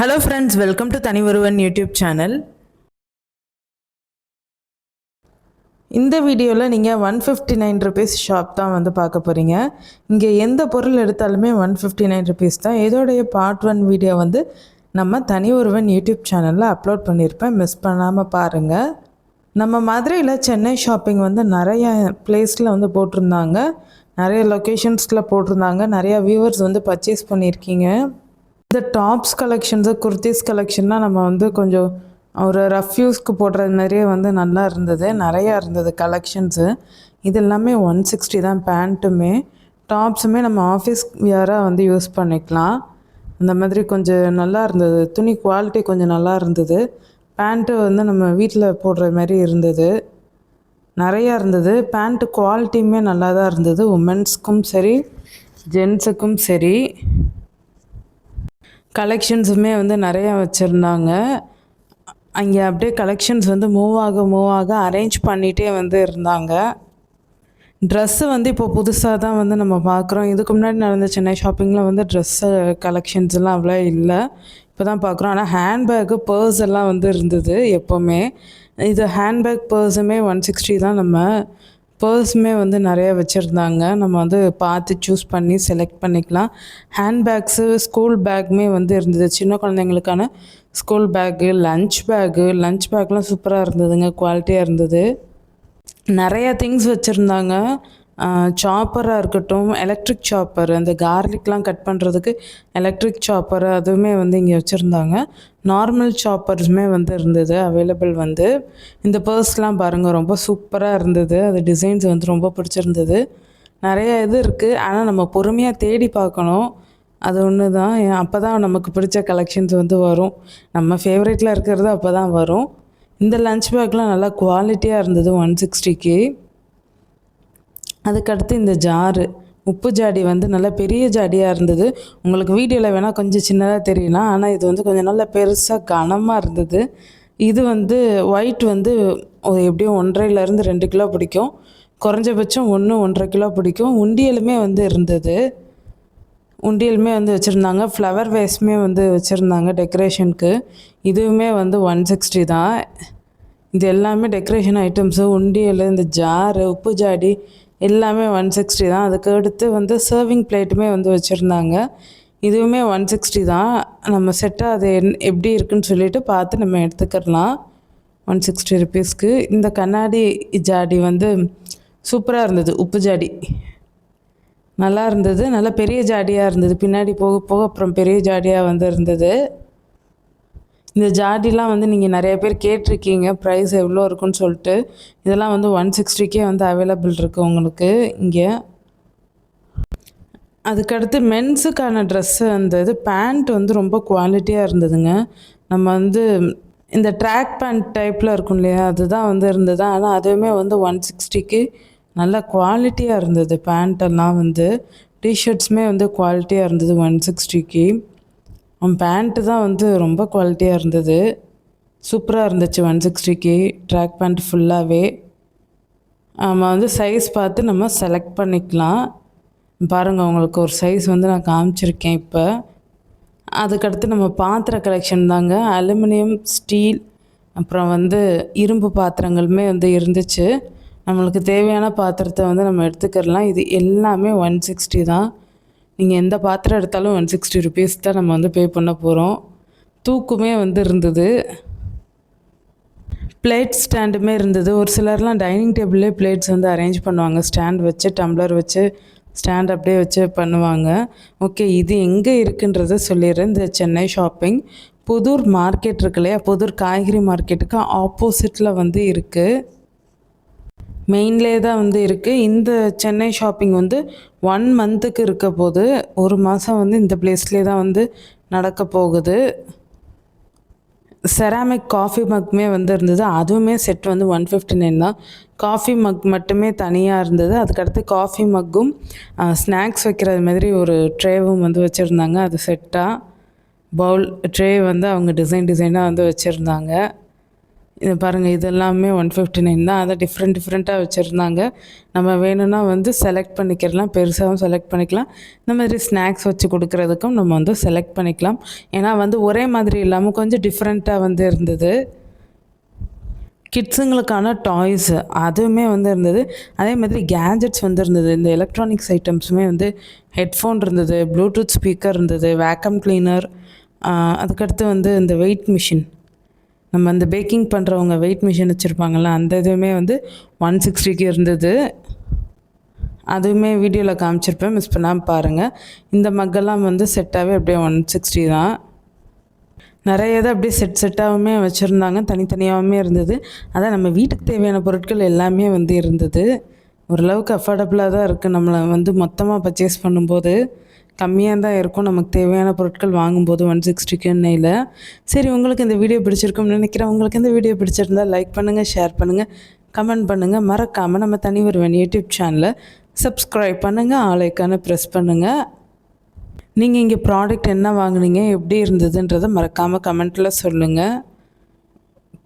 Hello friends welcome to தனி ஒருவன் YouTube channel இந்த வீடியோவில் நீங்கள் one fifty nine rupees shop தான் வந்து பார்க்க போகிறீங்க இங்கே எந்த பொருள் எடுத்தாலுமே ஒன் ஃபிஃப்டி நைன் ருபீஸ் தான். இதோடைய பார்ட் ஒன் வீடியோ வந்து நம்ம தனி ஒருவன் யூடியூப் சேனலில் அப்லோட் பண்ணியிருப்பேன் மிஸ் பண்ணாமல் பாருங்கள் நம்ம மதுரையில் சென்னை ஷாப்பிங் வந்து நிறைய பிளேஸில் வந்து போட்டிருந்தாங்க. நிறைய லொக்கேஷன்ஸில் போட்டிருந்தாங்க. நிறையா வியூவர்ஸ் வந்து பர்ச்சேஸ் பண்ணியிருக்கீங்க. இந்த டாப்ஸ் கலெக்ஷன்ஸு குர்த்திஸ் கலெக்ஷன்லாம் நம்ம வந்து கொஞ்சம் ஒரு ரஃப் யூஸ்க்கு போடுறது மாதிரியே வந்து நல்லா இருந்தது. நிறையா இருந்தது கலெக்ஷன்ஸு இது எல்லாமே ஒன் சிக்ஸ்டி தான் பேண்ட்டுமே டாப்ஸுமே நம்ம ஆஃபீஸ் வியராக வந்து யூஸ் பண்ணிக்கலாம். இந்த மாதிரி கொஞ்சம் நல்லா இருந்தது. துணி குவாலிட்டி கொஞ்சம் நல்லா இருந்தது. பேண்ட்டு வந்து நம்ம வீட்டில் போடுற மாதிரி இருந்தது. நிறையா இருந்தது. பேண்ட்டு குவாலிட்டியுமே நல்லா தான் இருந்தது. உமன்ஸுக்கும் சரி ஜென்ஸுக்கும் சரி. கலெக்ஷன்ஸுமே வந்து நிறையா வச்சுருந்தாங்க. அங்கே அப்படியே கலெக்ஷன்ஸ் வந்து மூவ் ஆக மூவ் ஆக அரேஞ்ச் பண்ணிகிட்டே வந்து இருந்தாங்க. ட்ரெஸ்ஸு வந்து இப்போ புதுசாக தான் வந்து நம்ம பார்க்குறோம். இதுக்கு முன்னாடி நடந்த சென்னை ஷாப்பிங்கில் வந்து ட்ரெஸ்ஸு கலெக்ஷன்ஸ் எல்லாம் அவ்வளோ இல்லை. இப்போ தான் பார்க்குறோம். ஆனால் ஹேண்ட்பேக்கு பர்ஸ் எல்லாம் வந்து இருந்தது எப்போவுமே. இது ஹேண்ட்பேக் பர்ஸுமே ஒன் சிக்ஸ்டி தான் நம்ம பர்ஸுமே வந்து நிறைய வச்சுருந்தாங்க. நம்ம வந்து பார்த்து சூஸ் பண்ணி செலக்ட் பண்ணிக்கலாம். ஹேண்ட்பேக்ஸு ஸ்கூல் பேக்குமே வந்து இருந்தது. சின்ன குழந்தைங்களுக்கான school bag lunch bag lunch பேக்லாம் சூப்பராக இருந்ததுங்க. குவாலிட்டியாக இருந்தது. நிறையா திங்ஸ் வச்சுருந்தாங்க. சாப்பராக இருக்கட்டும் எலக்ட்ரிக் சாப்பர் அந்த கார்லிக்லாம் கட் பண்ணுறதுக்கு எலக்ட்ரிக் சாப்பர் அதுவுமே வந்து இங்கே வச்சுருந்தாங்க. நார்மல் சாப்பர்ஸுமே வந்து இருந்தது அவைலபிள் வந்து. இந்த பர்ஸ்லாம் பாருங்கள் ரொம்ப சூப்பராக இருந்தது. அது டிசைன்ஸ் வந்து ரொம்ப பிடிச்சிருந்தது. நிறைய இது இருக்குது ஆனால் நம்ம பொறுமையாக தேடி பார்க்கணும். அது ஒன்று தான் அப்போ தான் நமக்கு பிடிச்ச கலெக்ஷன்ஸ் வந்து வரும். நம்ம ஃபேவரேட்டில் இருக்கிறது அப்போ தான் வரும். இந்த லஞ்ச் பேக்லாம் நல்லா குவாலிட்டியாக இருந்தது ஒன் சிக்ஸ்டிக்கு அதுக்கடுத்து இந்த ஜாரு. உப்பு ஜாடி வந்து நல்ல பெரிய ஜாடியாக இருந்தது. உங்களுக்கு வீடியோவில் வேணால் கொஞ்சம் சின்னதாக தெரியலாம். ஆனால் இது வந்து கொஞ்சம் நல்ல பெருசாக கனமாக இருந்தது. இது வந்து ஒயிட் வந்து எப்படியும் ஒன்றரைலேருந்து ரெண்டு கிலோ பிடிக்கும். குறைஞ்சபட்சம் ஒன்று ஒன்றரை கிலோ பிடிக்கும். உண்டியலுமே வந்து இருந்தது. உண்டியலுமே வந்து வச்சுருந்தாங்க. ஃப்ளவர் வேஸ்மே வந்து வச்சுருந்தாங்க டெக்கரேஷனுக்கு இதுவுமே வந்து ஒன் சிக்ஸ்டி தான். இது எல்லாமே டெக்கரேஷன் ஐட்டம்ஸு உண்டியல் இந்த ஜாரு உப்பு ஜாடி எல்லாமே ஒன் சிக்ஸ்டி தான். அதுக்கு அடுத்து வந்து சர்விங் பிளேட்டுமே வந்து வச்சுருந்தாங்க. இதுவுமே ஒன் சிக்ஸ்டி தான். நம்ம செட்டாக அது என் எப்படி இருக்குன்னு சொல்லிட்டு பார்த்து நம்ம எடுத்துக்கிடலாம் ஒன் சிக்ஸ்டி ருபீஸ்க்கு இந்த கண்ணாடி ஜாடி வந்து சூப்பராக இருந்தது. உப்பு ஜாடி. நல்லா இருந்தது. நல்லா பெரிய ஜாடியாக இருந்தது. பின்னாடி போக போக அப்புறம் பெரிய ஜாடியாக வந்து இருந்தது. இந்த ஜாடிலாம் வந்து நீங்கள் நிறைய பேர் கேட்டிருக்கீங்க. ப்ரைஸ் எவ்வளோ இருக்குன்னு சொல்லிட்டு. இதெல்லாம் வந்து ஒன் சிக்ஸ்டிக்கே வந்து அவைலபிள் இருக்குது உங்களுக்கு இங்கே. அதுக்கடுத்து மென்ஸுக்கான ட்ரெஸ்ஸு அந்த இது பேண்ட் வந்து ரொம்ப குவாலிட்டியாக இருந்ததுங்க. நம்ம வந்து இந்த ட்ராக் பேண்ட் டைப்பில் இருக்கும் இல்லையா? அதுதான் வந்து இருந்தது. ஆனால் அதுவுமே வந்து ஒன் சிக்ஸ்டிக்கு நல்ல குவாலிட்டியாக இருந்தது பேண்ட்டெல்லாம் வந்து. டிஷர்ட்ஸுமே வந்து குவாலிட்டியாக இருந்தது ஒன் சிக்ஸ்டிக்கு பேண்ட்டு தான் வந்து ரொம்ப குவாலிட்டியாக இருந்தது. சூப்பராக இருந்துச்சு ஒன் சிக்ஸ்டிக்கு ட்ராக் பேண்ட் ஃபுல்லாகவே நம்ம வந்து சைஸ் பார்த்து நம்ம செலக்ட் பண்ணிக்கலாம். பாருங்கள் உங்களுக்கு ஒரு சைஸ் வந்து நான் காமிச்சிருக்கேன் இப்போ. அதுக்கடுத்து நம்ம பாத்திர கலெக்ஷன் தாங்க. அலுமினியம் ஸ்டீல் அப்புறம் வந்து இரும்பு பாத்திரங்களுமே வந்து இருந்துச்சு. நம்மளுக்கு தேவையான பாத்திரத்தை வந்து நம்ம எடுத்துக்கிடலாம் இது எல்லாமே ஒன் சிக்ஸ்டி தான். நீங்கள் எந்த பாத்திரம் எடுத்தாலும் ஒன் சிக்ஸ்டி ருபீஸ் தான் நம்ம வந்து பே பண்ண போகிறோம் தூக்குமே வந்து இருந்தது. பிளேட் ஸ்டாண்டுமே இருந்தது. ஒரு சிலர்லாம் டைனிங் டேபிள்லேயே பிளேட்ஸ் வந்து அரேஞ்ச் பண்ணுவாங்க. ஸ்டாண்ட் வச்சு டம்ளர் வச்சு ஸ்டாண்ட் அப்படியே வச்சு பண்ணுவாங்க. ஓகே இது எங்கே இருக்குன்றத சொல்லிடுறேன். இந்த சென்னை ஷாப்பிங் புதூர் மார்க்கெட் இருக்கு இல்லையா? புதூர் காய்கறி மார்க்கெட்டுக்கு ஆப்போசிட்டில் வந்து இருக்குது மெயின்லே தான் வந்து இருக்குது இந்த சென்னை ஷாப்பிங் வந்து ஒன் மந்த்துக்கு இருக்க போது ஒரு மாதம் வந்து இந்த பிளேஸ்லேயே தான் வந்து நடக்க போகுது. செராமிக் காஃபி மக்குமே வந்து இருந்தது. அதுவுமே செட் வந்து ஒன் ஃபிஃப்டி நைன் தான். காஃபி மக் மட்டுமே தனியாக இருந்தது. அதுக்கடுத்து காஃபி மக்கும் ஸ்நாக்ஸ் வைக்கிறது மாதிரி ஒரு ட்ரேவும் வந்து வச்சுருந்தாங்க. அது செட்டாக பவுல் ட்ரே வந்து அவங்க டிசைன் டிசைனாக வந்து வச்சுருந்தாங்க. இது பாருங்கள் இது எல்லாமே ஒன் ஃபிஃப்டி நைன் தான். அதை டிஃப்ரெண்ட் டிஃப்ரெண்ட்டாக வச்சுருந்தாங்க. நம்ம வேணும்னா வந்து செலக்ட் பண்ணிக்கிறலாம் பெருசாகவும் செலக்ட் பண்ணிக்கலாம். இந்த மாதிரி ஸ்நாக்ஸ் வச்சு கொடுக்குறதுக்கும் நம்ம வந்து செலக்ட் பண்ணிக்கலாம். ஏன்னா வந்து ஒரே மாதிரி இல்லாமல் கொஞ்சம் டிஃப்ரெண்ட்டாக வந்து இருந்தது. கிட்ஸுங்களுக்கான டாய்ஸு அதுவுமே வந்து இருந்தது. அதே மாதிரி கேஜெட்ஸ் வந்து இருந்தது. இந்த எலக்ட்ரானிக்ஸ் ஐட்டம்ஸுமே வந்து ஹெட்ஃபோன் இருந்தது ப்ளூடூத் ஸ்பீக்கர் இருந்தது வேக்கம் கிளீனர் அதுக்கடுத்து வந்து இந்த வெயிட் மிஷின் நம்ம அந்த பேக்கிங் பண்ணுறவங்க வெயிட் மிஷின் வச்சுருப்பாங்கள்ல அந்த இதுவுமே வந்து ஒன் சிக்ஸ்டிக்கு இருந்தது. அதுவுமே வீடியோவில் காமிச்சிருப்பேன் மிஸ் பண்ணாமல் பாருங்கள் இந்த மக்கெல்லாம் வந்து செட்டாகவே அப்படியே ஒன் சிக்ஸ்டி தான். நிறைய இதை அப்படியே செட் செட்டாகவுமே வச்சுருந்தாங்க தனித்தனியாகவுமே இருந்தது. அதான் நம்ம வீட்டுக்கு தேவையான பொருட்கள் எல்லாமே வந்து இருந்தது. ஓரளவுக்கு அஃபோர்டபுளாக தான் இருக்குது நம்மளை வந்து மொத்தமாக பர்ச்சேஸ் பண்ணும்போது. கம்மியாக தான் இருக்கும். நமக்கு தேவையான பொருட்கள் வாங்கும்போது ஒன் சிக்ஸ்டிக்கு எண்ணெயில். சரி உங்களுக்கு இந்த வீடியோ பிடிச்சிருக்கும்னு நினைக்கிறேன். உங்களுக்கு இந்த வீடியோ பிடிச்சிருந்தால் லைக் பண்ணுங்கள் ஷேர் பண்ணுங்கள் கமெண்ட் பண்ணுங்கள் மறக்காமல் நம்ம தனி ஒருவன் யூடியூப் சேனலை சப்ஸ்கிரைப் பண்ணுங்கள் ஆலைக்கான ப்ரெஸ் பண்ணுங்கள் நீங்கள் இங்கே ப்ராடக்ட் என்ன வாங்குனீங்க எப்படி இருந்ததுன்றதை மறக்காமல் கமெண்ட்டில் சொல்லுங்கள்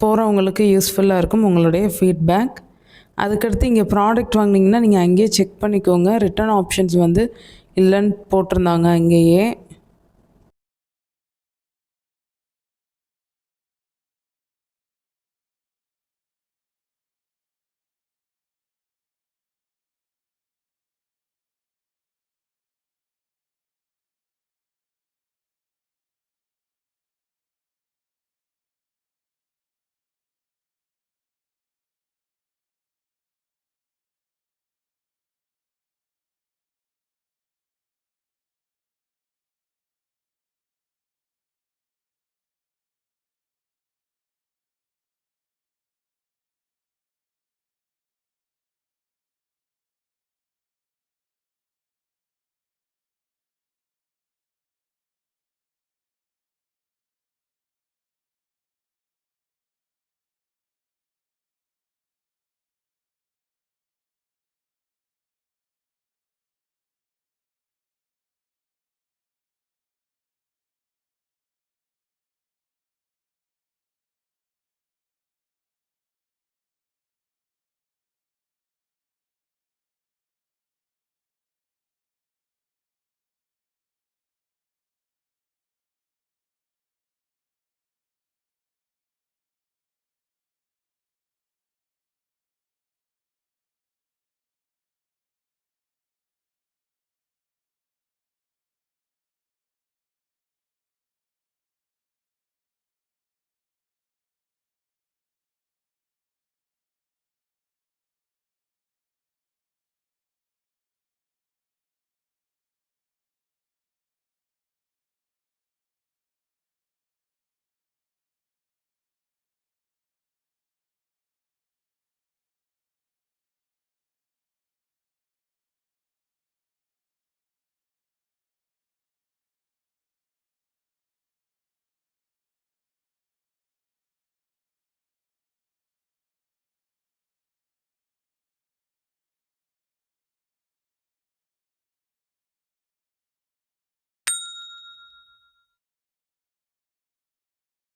போகிறவங்களுக்கு யூஸ்ஃபுல்லாக இருக்கும் உங்களுடைய ஃபீட்பேக் அதுக்கடுத்து இங்கே ப்ராடக்ட் வாங்குனீங்கன்னா நீங்கள் அங்கேயே செக் பண்ணிக்கோங்க. ரிட்டர்ன் ஆப்ஷன்ஸ் வந்து இல்லைன்னு போட்டிருந்தாங்க அங்கேயே.